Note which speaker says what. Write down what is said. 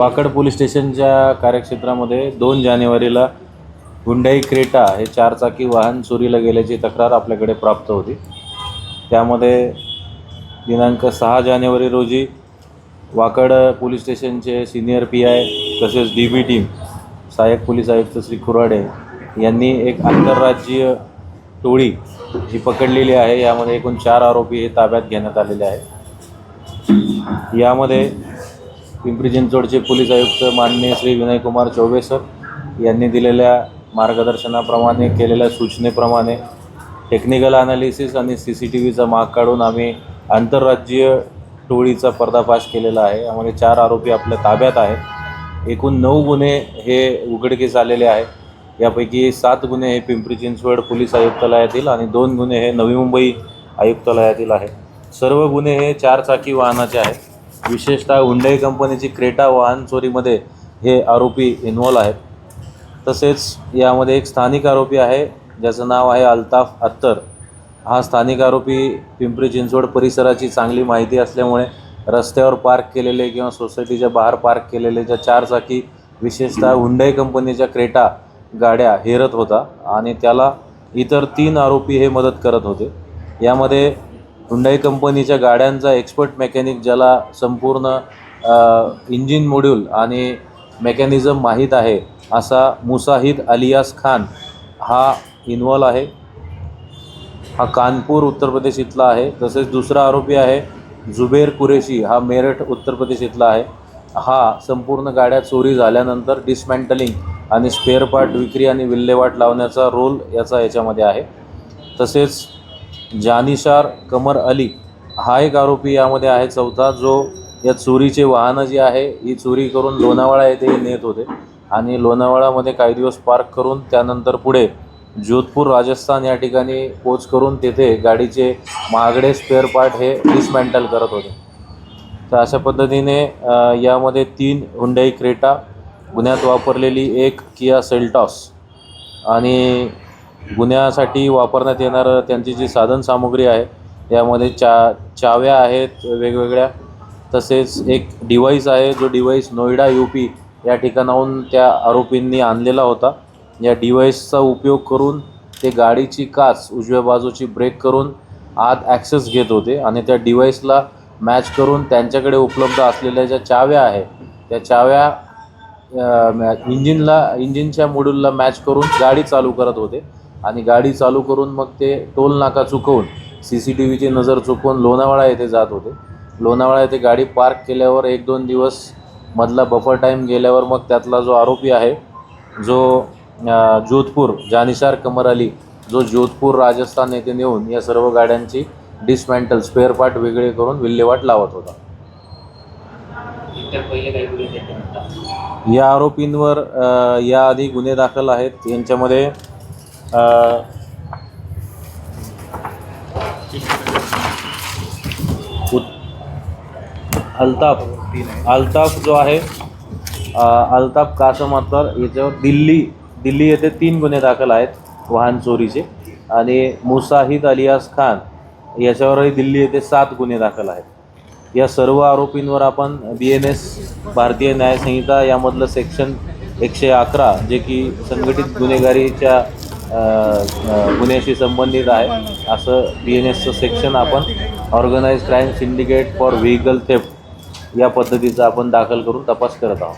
Speaker 1: Wakad police स्टेशनच्या कार्यक्षेत्रामध्ये दोन जानेवारीला हुंडाई क्रेटा हे चारचाकी वाहन चोरीला गेल्याची तक्रार आपल्याकडे प्राप्त होती. त्यामध्ये दिनांक सहा जानेवारी रोजी वाकड पोलीस स्टेशनचे सिनियर पी आय तसेच डी बी टीम सहाय्यक पोलीस आयुक्त श्री कुराडे यांनी एक आंतरराज्यीय टोळी जी पकडलेली आहे. यामध्ये एकूण चार आरोपी हे ताब्यात घेण्यात आलेले आहे यामध्ये पिंपरी चिंचवडचे पोलीस आयुक्त माननीय श्री विनयकुमार चौबे सर यांनी दिलेल्या मार्गदर्शनाप्रमाणे केलेल्या सूचनेप्रमाणे टेक्निकल ॲनालिसिस आणि सी सी टी व्हीचा माग काढून आम्ही आंतरराज्यीय टोळीचा पर्दाफाश केलेला आहे. आम्हाला चार आरोपी आपल्या ताब्यात आहेत. एकूण नऊ गुन्हे हे उघडकीस आलेले आहेत. यापैकी सात गुन्हे हे पिंपरी चिंचवड पोलीस आयुक्तालयातील आणि दोन गुन्हे हे नवी मुंबई आयुक्तालयातील आहेत. सर्व गुन्हे हे चारचाकी वाहनाचे आहेत. विशेषतः हुंडई कंपनीची क्रेटा वाहन चोरीमध्ये हे आरोपी इन्व्हॉल्व आहेत. तसेच यामध्ये एक स्थानिक आरोपी आहे ज्याचं नाव आहे अल्ताफ अत्तर. हा स्थानिक आरोपी पिंपरी चिंचवड परिसराची चांगली माहिती असल्यामुळे रस्त्यावर पार्क केलेले किंवा सोसायटीच्या बाहेर पार्क केलेले ज्या चारचाकी विशेषतः हुंडई कंपनीच्या क्रेटा गाड्या हेरत होता आणि त्याला इतर तीन आरोपी हे मदत करत होते. यामध्ये हुंडाई कंपनीच्या गाड्यांचा एक्सपर्ट मेकॅनिक ज्याला संपूर्ण इंजिन मॉड्यूल आणि मेकॅनिझम माहीत आहे असा मुसाहिद अलियास खान हा इन्वॉल्व आहे. हा कानपूर उत्तर प्रदेश इथला आहे. तसेच दुसरा आरोपी आहे जुबेर कुरेशी. हा मेरठ उत्तर प्रदेश इथला आहे. हा संपूर्ण गाड्या चोरी झाल्यानंतर डिसमॅन्टलिंग आणि स्पेअर पार्ट विक्री आणि विल्हेवाट लावण्याचा रोल याचा याच्यामध्ये आहे. तसेच जानिशार कमर अली हा एक आरोपी यामध्ये आहे. चौथा जो या चोरीचे वाहनं जी आहे ही चोरी करून लोणावळा येथे नेत होते. आणि लोणावळामध्ये काही दिवस पार्क करून त्यानंतर पुढे जोधपूर राजस्थान या ठिकाणी पोच करून तेथे गाडीचे महागडे स्पेअर पार्ट हे डिसमॅन्टल करत होते. तर अशा पद्धतीने यामध्ये तीन हुंडाई क्रेटा गुन्ह्यात वापरलेली एक किया सेल्टॉस आणि गुन्ह्यासाठी वापरण्यात येणारं त्यांची जी साधनसामुग्री आहे यामध्ये चा चाव्या आहेत वेगवेगळ्या. तसेच एक डिव्हाइस आहे जो डिव्हाइस नोएडा यू पी या ठिकाणाहून त्या आरोपींनी आणलेला होता. या डिव्हाइसचा उपयोग करून ते गाडीची काच उजव्या बाजूची ब्रेक करून आत ॲक्सेस घेत होते आणि त्या डिव्हाइसला मॅच करून त्यांच्याकडे उपलब्ध असलेल्या ज्या चाव्या आहे त्या चाव्या मॅ- इंजिनला इंजिनच्या मॉड्यूलला मॅच करून गाडी चालू करत होते. आणि गाडी चालू करून मग ते टोल नाका चुकवून सी सी टी व्हीची नजर चुकवून लोणावळा येथे जात होते. लोणावळा येथे गाडी पार्क केल्यावर एक दोन दिवस मधला बफर टाईम गेल्यावर मग त्यातला जो आरोपी आहे जो जोधपूर जानिसार कमर अली जो जोधपूर राजस्थान येथे नेऊन या सर्व गाड्यांची डिसमॅन्टल स्पेअर पार्ट वेगळे करून विल्हेवाट लावत होता. या आरोपींवर याआधी गुन्हे दाखल आहेत. यांच्यामध्ये अल्ताफ अल्ताफ जो आहे अल्ताफ कासम अत्तर याच्यावर दिल्ली दिल्ली येथे तीन गुन्हे दाखल आहेत वाहन चोरीचे. आणि मुसाहिद अलियास खान याच्यावरही दिल्ली येथे सात गुन्हे दाखल आहेत. या सर्व आरोपींवर आपण बी एन एस भारतीय न्यायसंहिता यामधलं सेक्शन एकशे अकरा जे की संघटित गुन्हेगारीच्या गुन्ह्याशी संबंधित आहे. असं बी एन एसचं सेक्शन आपण organise crime syndicate for vehicle theft या पद्धतीचा आपण दाखल करून तपास करत आहोत.